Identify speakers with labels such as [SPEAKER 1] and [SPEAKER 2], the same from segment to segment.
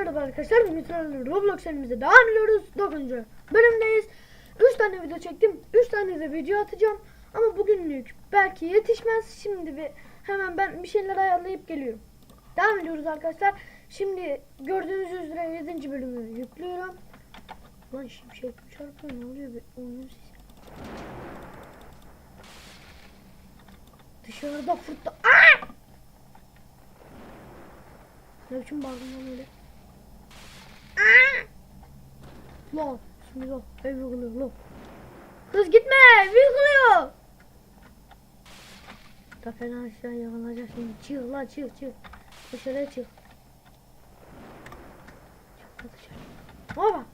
[SPEAKER 1] Merhaba arkadaşlar, bugün sizlerle Roblox serimize devam ediyoruz. 9. bölümdeyiz. 3 tane video çektim, 3 tane de video atacağım. Ama bugünlük belki yetişmez. Şimdi bir hemen ben bir şeyler ayarlayıp geliyorum. Devam ediyoruz arkadaşlar. Şimdi gördüğünüz üzere 7. bölümü yüklüyorum. Lan şimşek çarpıyor ne oluyor be? Oyunun sesi. Dışarıda fırtta... Aa! Ne biçim bağırdın lan öyle? Lan bismillah ev yıkılıyor lan. Kız gitme ev yıkılıyor. Da fena aşağı yıkılacak şimdi. Çık lan çık çık. Dışarıya çık. Çık lan dışarı. Hava.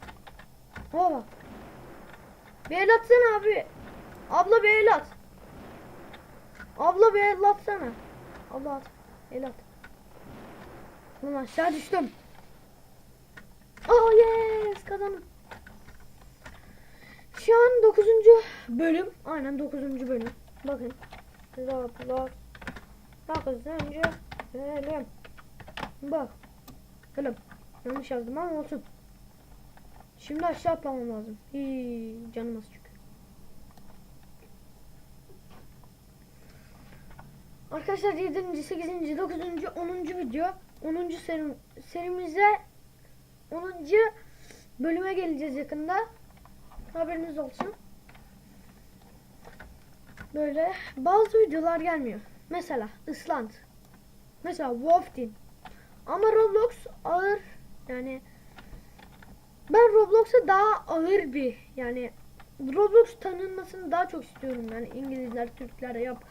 [SPEAKER 1] Hava. Bir el atsana abi. Abla bir el at. Abla bir el atsana. Abla at. El at. Lan aşağı düştüm. Oh yes kazandım. Şu an 9. bölüm. Aynen 9. bölüm. Bakın. Roblox. 9. bölüm. Bak. Bölüm. Yanlış yazdım ama olsun. Şimdi aşağı atlamam lazım. Hii, canım az çünkü. Arkadaşlar 7. 8. 9. 10. video 10. serim, serimize 10. bölüme geleceğiz yakında. Haberiniz olsun. Böyle bazı videolar gelmiyor. Mesela Island. Mesela Wolf. Ama Roblox ağır yani ben Roblox'a daha ağır bir yani Roblox tanınmasını daha çok istiyorum yani İngilizler, Türkler yap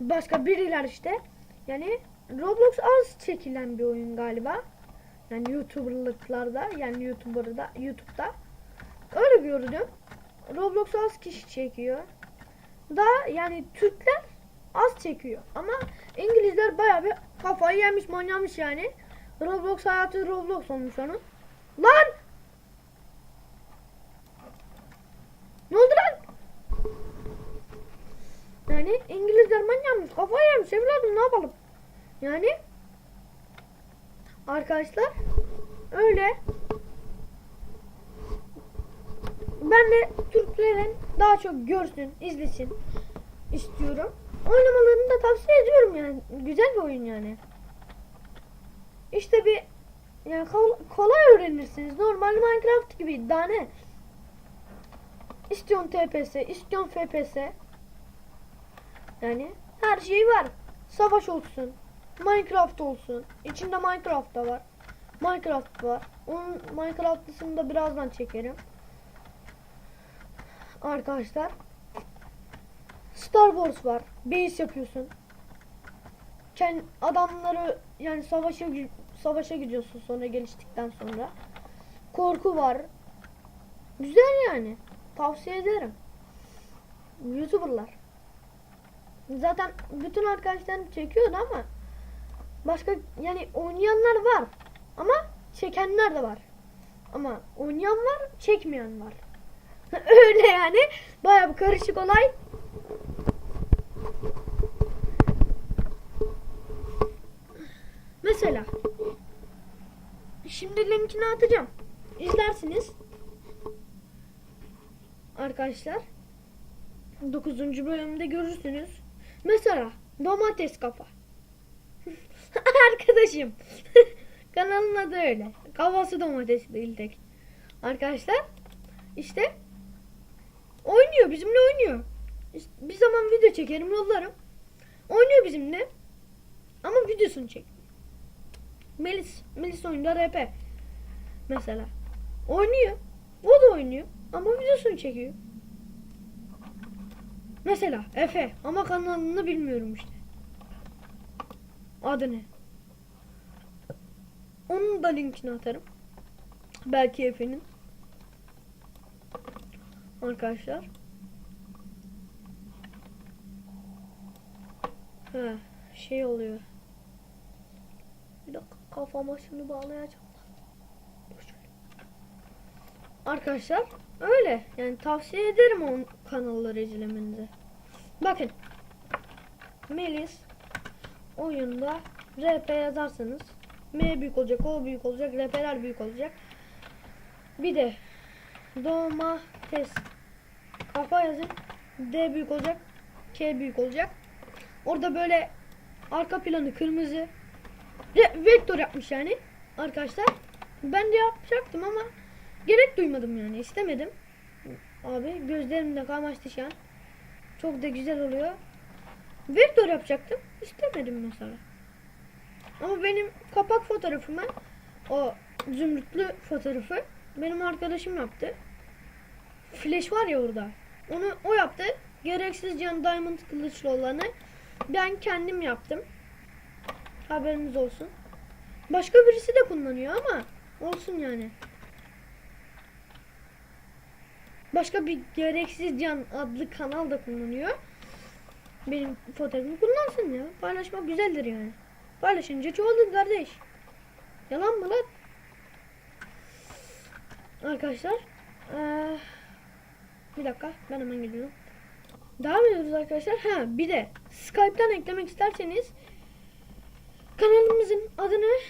[SPEAKER 1] başka biriler işte. Yani Roblox az çekilen bir oyun galiba. Yani YouTuber'lıklarda yani YouTuber'da YouTube'da öyle gördüm. Roblox az kişi çekiyor. Daha yani Türkler az çekiyor. Ama İngilizler bayağı bir kafayı yemiş manyamış yani. Roblox hayatı Roblox olmuş onun. Lan! Ne oldu lan? Yani İngilizler manyakmış. Kafayı yemiş evladım ne yapalım? Yani arkadaşlar öyle ben de Türklerin daha çok görsün, izlesin istiyorum. Oynamalarını da tavsiye ediyorum yani. Güzel bir oyun yani. İşte bir yani kol- kolay öğrenirsiniz. Normal Minecraft gibi daha ne? İstiyorsun TPS, istiyorsun FPS. Yani her şey var. Savaş olsun. Minecraft olsun. İçinde Minecraft da var. Minecraft var. Onun Minecraft'lısını da birazdan çekerim. Arkadaşlar. Star Wars var. Base yapıyorsun. Kend adamları yani savaşa savaşa gidiyorsun sonra geliştikten sonra. Korku var. Güzel yani. Tavsiye ederim. YouTuber'lar. Zaten bütün arkadaşlarım çekiyordu ama başka yani oynayanlar var. Ama çekenler de var. Ama oynayan var, çekmeyen var. Öyle yani. Bayağı bir karışık olay. Mesela şimdi linkini atacağım. İzlersiniz. Arkadaşlar 9. bölümde görürsünüz. Mesela domates kafa. Arkadaşım. Kanalın adı öyle. Kafası domates değil tek. Arkadaşlar işte oynuyor bizimle oynuyor. Bir zaman video çekerim yollarım. Oynuyor bizimle. Ama videosunu çek. Melis, Melis oyunda RP. Mesela. Oynuyor. O da oynuyor. Ama videosunu çekiyor. Mesela Efe ama kanalını bilmiyorum işte. Adı ne? Onun da linkini atarım. Belki Efe'nin. Arkadaşlar. He, şey oluyor. Bir dakika kafama şunu bağlayacağım. Arkadaşlar öyle. Yani tavsiye ederim o kanalları izlemenizi. Bakın. Melis oyunda RP yazarsanız M büyük olacak, O büyük olacak, LP'ler büyük olacak. Bir de domates kafa yazın. D büyük olacak, K büyük olacak. Orada böyle arka planı kırmızı Re- vektör yapmış yani arkadaşlar. Ben de yapacaktım ama gerek duymadım yani istemedim. Abi gözlerimde kamaştı şu an. Çok da güzel oluyor. Vektör yapacaktım. istemedim mesela. Ama benim kapak fotoğrafımı o zümrütlü fotoğrafı benim arkadaşım yaptı. Flash var ya orada. Onu o yaptı. Gereksiz Can Diamond kılıçlı olanı ben kendim yaptım. Haberiniz olsun. Başka birisi de kullanıyor ama olsun yani. Başka bir Gereksiz Can adlı kanal da kullanıyor. Benim fotoğrafımı kullansın ya. Paylaşmak güzeldir yani. Paylaşınca çoğalır kardeş. Yalan mı lan? Arkadaşlar. eee, bir dakika ben hemen geliyorum. Devam ediyoruz arkadaşlar. Ha bir de Skype'tan eklemek isterseniz kanalımızın adını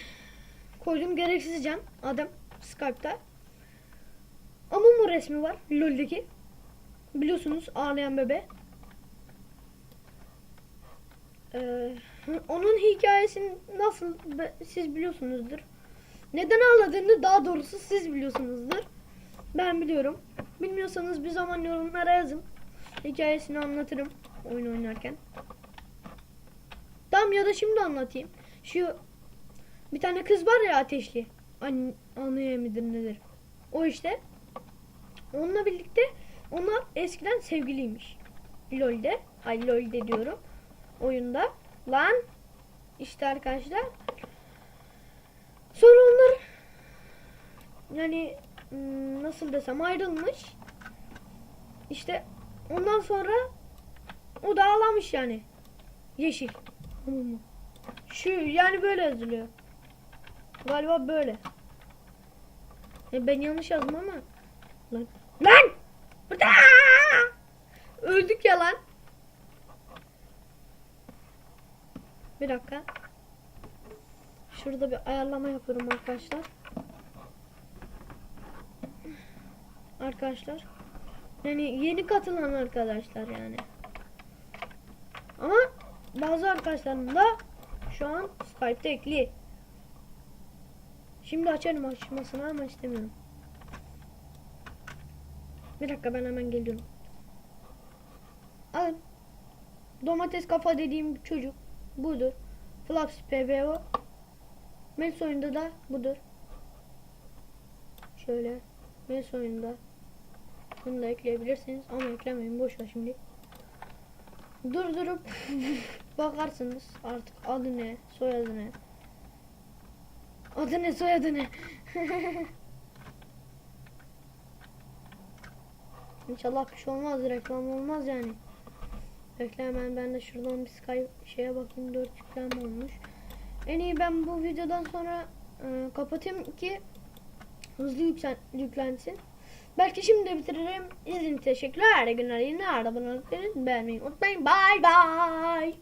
[SPEAKER 1] koydum. Gereksiz can adım Skype'ta. Amumu resmi var LoL'deki. Biliyorsunuz ağlayan bebe. Ee, onun hikayesini nasıl siz biliyorsunuzdur. Neden ağladığını daha doğrusu siz biliyorsunuzdur. Ben biliyorum. Bilmiyorsanız bir zaman yorumlara yazın. Hikayesini anlatırım oyun oynarken. Tamam ya da şimdi anlatayım. Şu bir tane kız var ya ateşli. An midir nedir? O işte. Onunla birlikte onlar eskiden sevgiliymiş. LoL'de. Ay LoL'de diyorum. Oyunda. Lan. işte arkadaşlar. Sonra onlar yani hmm, nasıl desem ayrılmış. İşte ondan sonra o da ağlamış yani. Yeşil. Şu yani böyle yazılıyor. Galiba böyle. E ben yanlış yazdım ama. Lan. Lan! Burada! Öldük ya lan. Bir dakika. Şurada bir ayarlama yapıyorum arkadaşlar. Arkadaşlar. Yani yeni katılan arkadaşlar yani. Ama bazı arkadaşlarım da şu an Skype'te ekli. Şimdi açarım açmasını ama istemiyorum. Bir dakika ben hemen geliyorum. Alın. Domates kafa dediğim çocuk budur. Flaps PVO. Mes oyunda da budur. Şöyle. Mes oyunda. Bunu da ekleyebilirsiniz ama eklemeyin boş şimdi. Durdurup bakarsınız artık adı ne, soyadı ne. Adı ne, soyadı ne. İnşallah bir şey olmaz, reklam olmaz yani. Bekle hemen ben de şuradan bir Skype şeye bakayım 4 yüklenme olmuş. En iyi ben bu videodan sonra e, kapatayım ki hızlı yüklen, yüklensin. Belki şimdi bitiririm. İzin teşekkürler. İyi günler. Yine arada bana beğenmeyi unutmayın. Bye bye.